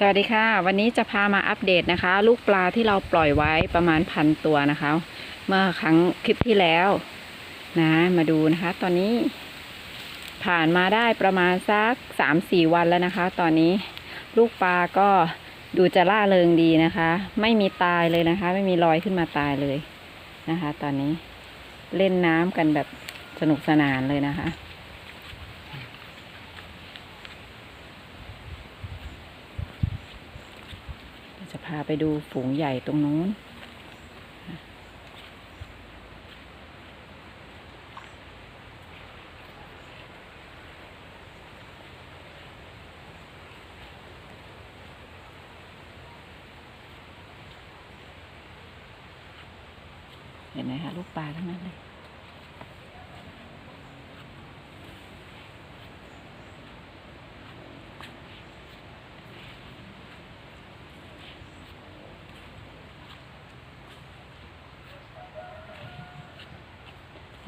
สวัสดีค่ะ วันนี้จะพามาอัปเดตนะคะ ลูกปลาที่เราปล่อยไว้ประมาณพันตัวนะคะ เมื่อครั้งคลิปที่แล้วนะ มาดูนะคะ ตอนนี้ ผ่านมาได้ประมาณสักสามสี่วันแล้วนะคะ ตอนนี้ลูกปลาก็ดูจะล่าเริงดีนะคะ ไม่มีตายเลยนะคะ ไม่มีรอยขึ้นมาตายเลยนะคะ ตอนนี้เล่นน้ำกันแบบสนุกสนานเลยนะคะ จะ พาไปดูฝูงใหญ่ตรงนู้น เห็นไหมคะลูกปลาทั้งนั้นเลย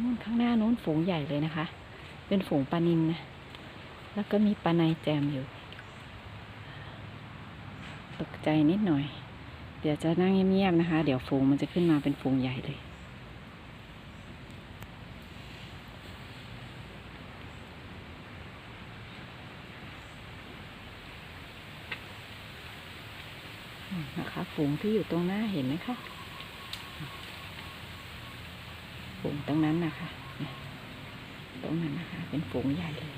นู่นข้างหน้านู้นฝูงใหญ่เลยนะคะ เป็นฝูงปลานินนะ แล้วก็มีปลาในแจมอยู่ ตกใจนิดหน่อย เดี๋ยวจะนั่งเงียบๆนะคะ เดี๋ยวฝูงมันจะขึ้นมาเป็นฝูงใหญ่เลย นะคะ ฝูงที่อยู่ตรงหน้าเห็นไหมคะ ฝูงตรงนั้นนะคะ ตรงนั้นนะคะ เป็นฝูงใหญ่เลย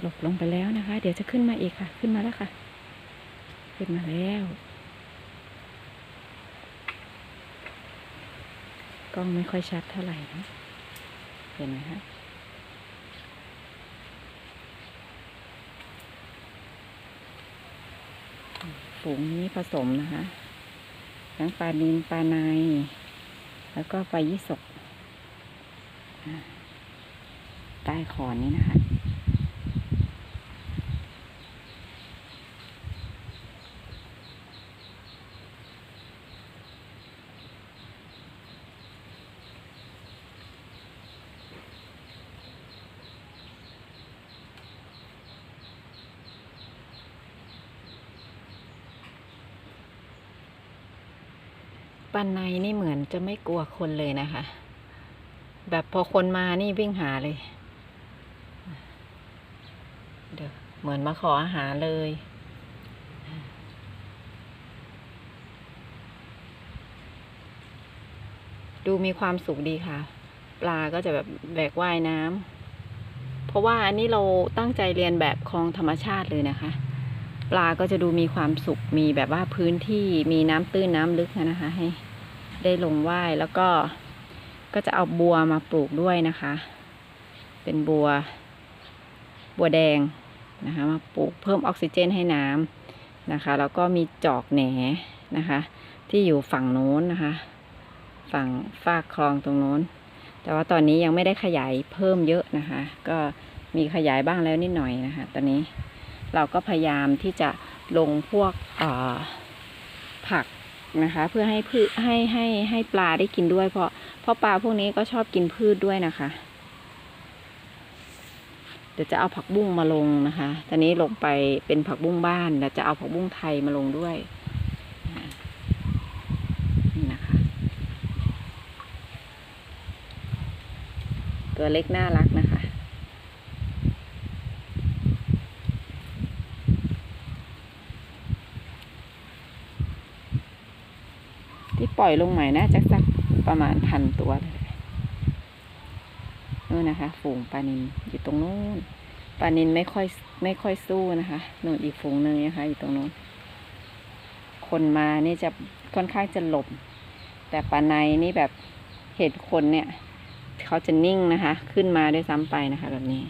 หลบลงไปแล้วนะคะ เดี๋ยวจะขึ้นมาอีกค่ะ ขึ้นมาแล้วค่ะ ขึ้นมาแล้ว ก ล้องไม่ค่อยชัดเท่าไหร่นะ เห็นไหมคะฝูงนี้ผสมนะคะทั้งปลานินปลาใน แล้วก็ปลายี่สกใต้ขอนนี้นะคะ ปันในนี่เหมือนจะไม่กลัวคนเลยนะคะ แบบพอคนมานี่วิ่งหาเลย เดี๋ยวเหมือนมาขออาหารเลย ดูมีความสุขดีค่ะ ปลาก็จะแบบแบกว่ายน้ำเพราะว่าอันนี้เราตั้งใจเรียนแบบคลองธรรมชาติเลยนะคะ ปลาก็จะดูมีความสุขมีแบบว่าพื้นที่มีน้ำตื้นน้ำลึกนะคะ ให้ได้ลงว่ายแล้วก็ก็จะเอาบัวมาปลูกด้วยนะคะ เป็นบัว บัวแดงนะคะมาปลูกเพิ่มออกซิเจนให้น้ำนะคะ แล้วก็มีจอกแหนนะคะ ที่อยู่ฝั่งโน้นนะคะ ฝั่งฝากคลองตรงโน้น แต่ว่าตอนนี้ยังไม่ได้ขยายเพิ่มเยอะนะคะ ก็มีขยายบ้างแล้วนิดหน่อยนะคะ ตอนนี้ เราก็พยายามที่จะลงพวกผักนะคะ เพื่อให้พืชให้ให้ให้ปลาได้กินด้วย เพราะเพราะปลาพวกนี้ก็ชอบกินพืชด้วยนะคะ เดี๋ยวจะเอาผักบุ้งมาลงนะคะตอนนี้ลงไปเป็นผักบุ้งบ้านแล้วจะเอาผักบุ้งไทยมาลงด้วยนี่นะคะ ตัวเล็กน่ารักนะคะ ปล่อยลงใหม่น่าจะสักประมาณพันตัวเลยนู่นนะคะ ฝูงปลานินอยู่ตรงนู้นปลานินไม่ค่อยไม่ค่อยสู้นะคะนู่นอีกฝูงหนึ่งนะคะอยู่ตรงนู้นคนมานี่จะค่อนข้างจะหลบ แต่ปลาในนี่แบบเห็นคนเนี่ย เขาจะนิ่งนะคะ ขึ้นมาด้วยซ้ำไปนะคะ แบบนี้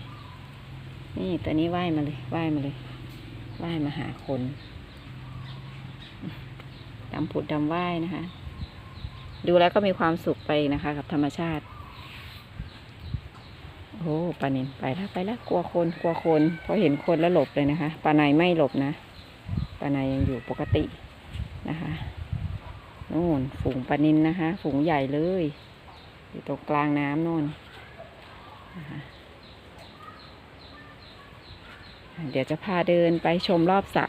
นี่ตัวนี้ว่ายมาเลยว่ายมาเลยว่ายมาหาคนดำผุดดำว่ายนะคะ ดูแล้วก็มีความสุขไปนะคะ กับธรรมชาติ โอ้ปลานินไปแล้วไปแล้วกลัวคนกลัวคนพอเห็นคนแล้วหลบเลยนะคะปลาในไม่หลบนะปลาในยังอยู่ปกตินะคะนู่นฝูงปลานินนะคะ ฝูงใหญ่เลย อยู่ตรงกลางน้ำนู่นนะะเดี๋ยวจะพาเดินไปชมรอบสระ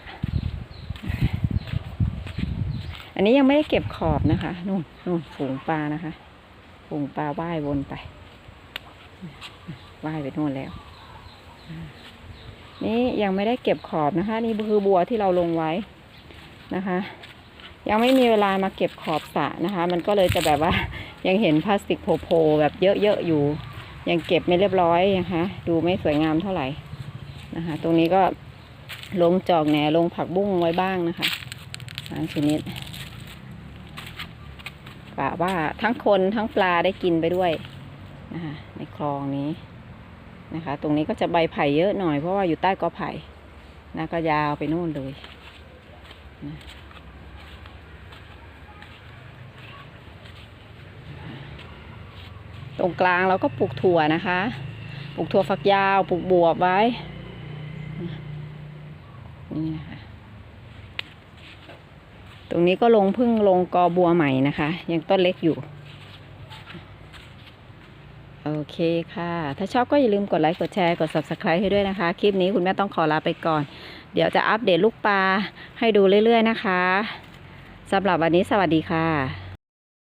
อันนี้ยังไม่ได้เก็บขอบนะคะนู่นนู่นฝูงปลานะคะ ฝูงปลาว่ายวนไปว่ายไปนู่นแล้ว นี่ยังไม่ได้เก็บขอบนะคะ นี่คือบัวที่เราลงไว้นะคะ ยังไม่มีเวลามาเก็บขอบสระนะคะ มันก็เลยจะแบบว่ายังเห็นพลาสติกโผล่แบบเยอะๆอยู่ ยังเก็บไม่เรียบร้อยนะคะ ดูไม่สวยงามเท่าไหร่นะคะ ตรงนี้ก็ลงจอกแหนลงผักบุ้งไว้บ้างนะคะบางชนิดะว่าทั้งคนทั้งปลาได้กินไปด้วยนะคะในคลองนี้นะคะ ตรงนี้ก็จะใบไผ่เยอะหน่อยเพราะว่าอยู่ใต้กอไผ่นะก็ยาวไปนู่นเลยนะตรงกลางเราก็ปลูกถั่วนะคะ ปลูกถั่วฝักยาว ปลูกบวบไว้ นี่นะคะ ตรงนี้ก็ลงพึ่งลงกอบัวใหม่นะคะ ยังต้นเล็กอยู่ โอเคค่ะ ถ้าชอบก็อย่าลืมกดไลค์กดแชร์กด subscribe ให้ด้วยนะคะ คลิปนี้คุณแม่ต้องขอลาไปก่อน เดี๋ยวจะอัปเดตลูกปลาให้ดูเรื่อยๆนะคะสำหรับวันนี้สวัสดีค่ะ